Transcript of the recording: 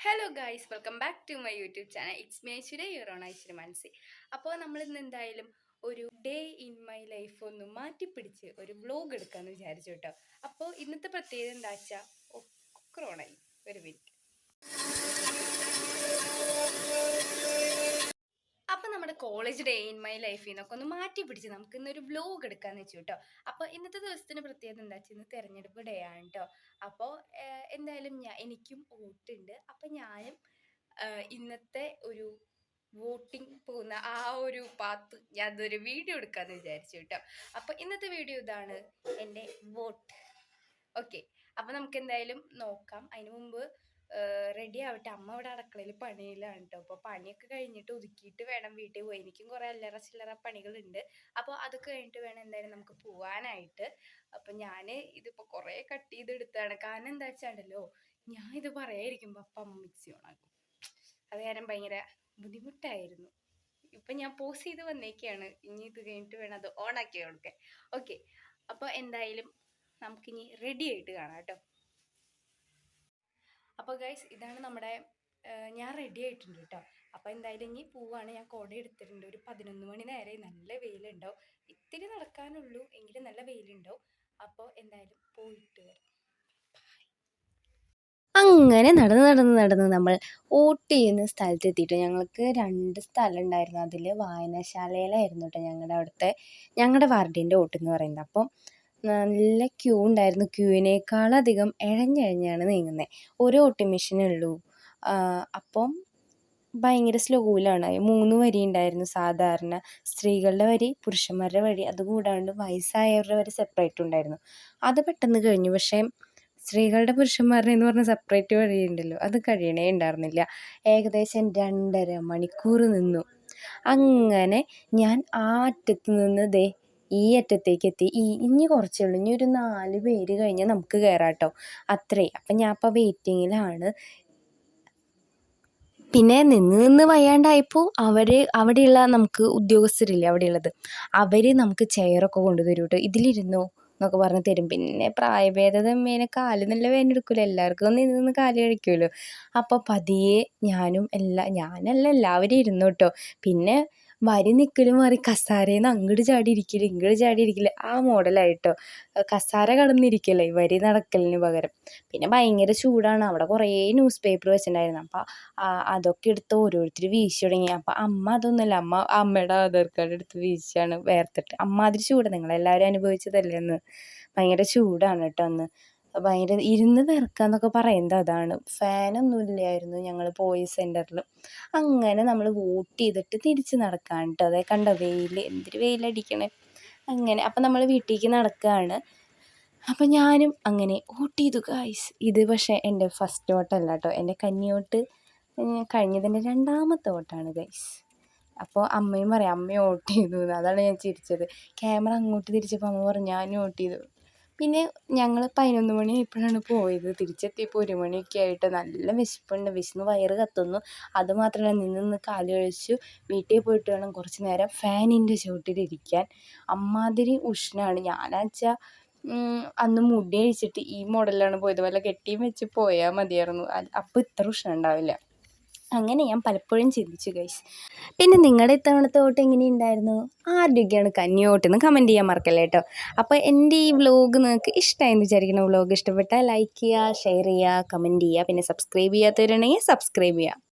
Hello guys welcome back to my YouTube channel it's me Aishwarya your own Aishwarya Manasi അപ്പോൾ നമ്മൾ ഇന്ന് എന്തായാലും ഒരു ഡേ ഇൻ മൈ ലൈഫ് ഒന്ന് മാറ്റിപ്പിടിച്ച് ഒരു വ്ലോഗ് എടുക്കാമെന്ന് വിചാരിച്ചു കേട്ടോ. അപ്പോൾ ഇന്നത്തെ പ്രത്യേകത എന്താ വെച്ചാൽ ഒക്രോണായി ഒരു minute college day in my ലൈഫിൽ നിന്നൊക്കെ ഒന്ന് മാറ്റി പിടിച്ച് നമുക്ക് ഇന്നൊരു വ്ലോഗ് എടുക്കാന്ന് വെച്ചു കേട്ടോ അപ്പോൾ ഇന്നത്തെ ദിവസത്തിന് പ്രത്യേകത എന്താ വെച്ചാൽ ഇന്ന് തിരഞ്ഞെടുപ്പ് ഡേ ആണ് കേട്ടോ അപ്പോൾ എന്തായാലും ഞാൻ എനിക്കും വോട്ടുണ്ട് അപ്പം ഞാനും ഇന്നത്തെ ഒരു വോട്ടിംഗ് പോകുന്ന ആ ഒരു പാത്ത് ഞാൻ അതൊരു വീഡിയോ എടുക്കാന്ന് വിചാരിച്ചു കേട്ടോ അപ്പോൾ ഇന്നത്തെ വീഡിയോ ഇതാണ് എന്റെ വോട്ട്. ഓക്കെ അപ്പോൾ നമുക്ക് എന്തായാലും നോക്കാം. അതിനു മുമ്പ് റെഡി ആവട്ടെ അമ്മ ഇവിടെ അടുക്കളയിൽ പണിയിലാണ് കേട്ടോ അപ്പോൾ പണിയൊക്കെ കഴിഞ്ഞിട്ട് ഒതുക്കിയിട്ട് വേണം വീട്ടിൽ പോയി. എനിക്കും കുറേ അല്ലറ ചില്ലറ പണികളുണ്ട്. അപ്പോൾ അതൊക്കെ കഴിഞ്ഞിട്ട് വേണം എന്തായാലും നമുക്ക് പോവാനായിട്ട്. അപ്പം ഞാൻ ഇതിപ്പോൾ കുറേ കട്ട് ചെയ്തെടുത്താണ് കാരണം എന്താ വെച്ചാണ്ടല്ലോ ഞാൻ ഇത് പറയാതിരിക്കുമ്പോൾ അപ്പം അമ്മ മിക്സി ഓണാക്കും അത് കാരണം ഭയങ്കര ബുദ്ധിമുട്ടായിരുന്നു. ഇപ്പം ഞാൻ പോസ് ചെയ്ത് വന്നേക്കാണ്. ഇനി ഇത് കഴിഞ്ഞിട്ട് വേണം അത് ഓണാക്കി കൊടുക്കാൻ. ഓക്കെ അപ്പോൾ എന്തായാലും നമുക്കിനി റെഡി ആയിട്ട് കാണാം കേട്ടോ അപ്പോൾ ഗൈസ് ഇതാണ് നമ്മുടെ ഞാൻ റെഡി ആയിട്ടുണ്ട് കേട്ടോ അപ്പോൾ എന്തായാലും ഇനി പോവാണ് ഞാൻ കുട എടുത്തിട്ടുണ്ട്. ഒരു പതിനൊന്ന് മണി നേരെ നല്ല വെയിലുണ്ടാവും. ഇത്തിരി നടക്കാനുള്ളൂ എങ്കിലും നല്ല വെയിലുണ്ടാവും. അപ്പോൾ എന്തായാലും പോയിട്ട് വരാം. അങ്ങനെ നടന്ന് നടന്ന് നടന്ന് നമ്മൾ ഓട്ട് ചെയ്യുന്ന സ്ഥലത്ത് എത്തിയിട്ട് ഞങ്ങൾക്ക് രണ്ട് സ്ഥലം ഉണ്ടായിരുന്നു അതിൽ വായനശാലയിലായിരുന്നു കേട്ടോ ഞങ്ങളുടെ അവിടുത്തെ ഞങ്ങളുടെ വാർഡിന്റെ വോട്ട് എന്ന് പറയുന്നത്. അപ്പം നല്ല ക്യൂ ഉണ്ടായിരുന്നു. ക്യൂവിനേക്കാളധികം ഇഴഞ്ഞിഴഞ്ഞാണ് നീങ്ങുന്നത് ഒരു വോട്ടിംഗ് മെഷീനേ ഉള്ളൂ അപ്പം ഭയങ്കര സ്ലോയിലാണ് മൂന്ന് വരി ഉണ്ടായിരുന്നു സാധാരണ. സ്ത്രീകളുടെ വരി പുരുഷന്മാരുടെ വരി അതുകൂടാണ്ട് വയസ്സായവരുടെ വരി സെപ്പറേറ്റ് ഉണ്ടായിരുന്നു. അത് പെട്ടെന്ന് കഴിഞ്ഞു. പക്ഷേ സ്ത്രീകളുടെ പുരുഷന്മാരുടെ എന്ന് പറഞ്ഞ സെപ്പറേറ്റ് വഴിയുണ്ടല്ലോ അത് കഴിയണേ ഉണ്ടായിരുന്നില്ല. ഏകദേശം രണ്ടര മണിക്കൂർ നിന്നു. അങ്ങനെ ഞാൻ ആ അറ്റത്ത് നിന്ന് ദേ ഈ അറ്റത്തേക്ക് എത്തി ഈ ഇനി കുറച്ചേ ഉള്ളൂ. ഇനി ഒരു നാല് പേര് കഴിഞ്ഞാൽ നമുക്ക് കയറാം കേട്ടോ അത്രേ. അപ്പം ഞാൻ അപ്പം വെയിറ്റിങ്ങിലാണ്. പിന്നെ നിന്ന് നിന്ന് വയ്യാണ്ടായപ്പോൾ അവർ അവിടെയുള്ള നമുക്ക് ഉദ്യോഗസ്ഥരില്ലേ അവിടെയുള്ളത് അവർ നമുക്ക് ചെയറൊക്കെ കൊണ്ടുതരും കേട്ടോ ഇതിലിരുന്നോ എന്നൊക്കെ പറഞ്ഞ് തരും. പിന്നെ പ്രായഭേദതമ്മേനെ കാൽ നല്ല വേദന എടുക്കില്ല എല്ലാവർക്കും ഒന്ന് ഇരുന്ന് കാൽ കഴിക്കുമല്ലോ. അപ്പോൾ പതിയെ ഞാനും എല്ലാ ഞാനല്ല എല്ലാവരും ഇരുന്നു കേട്ടോ. പിന്നെ വരി നിൽക്കലും മാറി. കസാരയിൽ നിന്ന് അങ്ങോട്ട് ചാടി ഇരിക്കില്ല ഇങ്ങോട്ട് ചാടി ഇരിക്കില്ല ആ മോഡലായിട്ടോ. കസാര കടന്നിരിക്കല്ലേ വരി നടക്കലിന് പകരം. പിന്നെ ഭയങ്കര ചൂടാണ്. അവിടെ കുറേ ന്യൂസ് പേപ്പർ വെച്ചിട്ടുണ്ടായിരുന്നു. അപ്പോൾ അതൊക്കെ എടുത്ത് ഓരോരുത്തർ വീശി തുടങ്ങി. അപ്പോൾ അമ്മ അതൊന്നുമല്ല അമ്മ അമ്മയുടെ ആധാർ കാർഡ് എടുത്ത് വീശിയാണ് വേർത്തിട്ട്. അമ്മാതിരി ചൂട് നിങ്ങളെല്ലാവരും അനുഭവിച്ചതല്ലേ അന്ന്? ഭയങ്കര ചൂടാണ് കേട്ടോ അന്ന്. ഭയങ്കര ഇരുന്ന് വിറക്കാന്നൊക്കെ പറയുന്നത് അതാണ്. ഫാനൊന്നും ഇല്ലായിരുന്നു ഞങ്ങൾ പോയ സെന്ററിൽ അങ്ങനെ നമ്മൾ വോട്ട് ചെയ്തിട്ട് തിരിച്ച് നടക്കാൻ കേട്ടോ അതേ കണ്ടോ വെയിൽ എന്തൊരു വെയിലടിക്കണേ. അങ്ങനെ അപ്പം നമ്മൾ വീട്ടിലേക്ക് നടക്കുകയാണ് അപ്പം ഞാനും അങ്ങനെ വോട്ട് ചെയ്തു ഗായ്സ് ഇത് പക്ഷേ എന്റെ ഫസ്റ്റ് വോട്ടല്ല കേട്ടോ എന്റെ കന്നിവോട്ട് കഴിഞ്ഞതിന്റെ രണ്ടാമത്തെ വോട്ടാണ് ഗൈസ് അപ്പോൾ അമ്മയും പറയാം അമ്മ വോട്ട് ചെയ്തു അതാണ് ഞാൻ ചിരിച്ചത്. ക്യാമറ അങ്ങോട്ട് തിരിച്ചപ്പോൾ അമ്മ പറഞ്ഞു ഞാനും വോട്ട് ചെയ്തു. പിന്നെ ഞങ്ങൾ പതിനൊന്ന് മണി ആയപ്പോഴാണ് പോയത്. തിരിച്ചെത്തിയപ്പോൾ ഒരു മണിയൊക്കെ ആയിട്ട് നല്ല വിശപ്പുണ്ട്. വിശന്ന് വയറ് കത്തുന്നു. അതുമാത്രമല്ല നിന്ന് നിന്ന് കാൽ കഴിച്ചു. വീട്ടിൽ പോയിട്ട് വേണം കുറച്ച് നേരം ഫാനിന്റെ ചുവട്ടിലിരിക്കാൻ അമ്മാതിരി ഉഷ്ണമാണ് ഞാനാച്ചാൽ അന്ന് മുടി അഴിച്ചിട്ട് ഈ മോഡലിലാണ് പോയത്. വല്ല കെട്ടിയും വെച്ച് പോയാൽ മതിയായിരുന്നു. അപ്പോൾ ഇത്ര ഉഷ്ണം ഉണ്ടാവില്ല അങ്ങനെ ഞാൻ പലപ്പോഴും ചിന്തിച്ചു ഗൈസ് പിന്നെ നിങ്ങളുടെ ഇത്തവണത്തെ ഓട്ടം എങ്ങനെയുണ്ടായിരുന്നു? ആരുടെയൊക്കെയാണ് കന്നി വോട്ടെന്ന് കമന്റ് ചെയ്യാൻ മറക്കല്ലേ കേട്ടോ അപ്പോൾ എന്റെ ഈ വ്ലോഗ് നിങ്ങൾക്ക് ഇഷ്ടമായെന്ന് വിചാരിക്കുന്ന. വ്ലോഗ് ഇഷ്ടപ്പെട്ടാൽ ലൈക്ക് ചെയ്യുക ഷെയർ ചെയ്യുക കമന്റ് ചെയ്യുക. പിന്നെ സബ്സ്ക്രൈബ് ചെയ്യാത്തവരുണ്ടെങ്കിൽ സബ്സ്ക്രൈബ് ചെയ്യുക.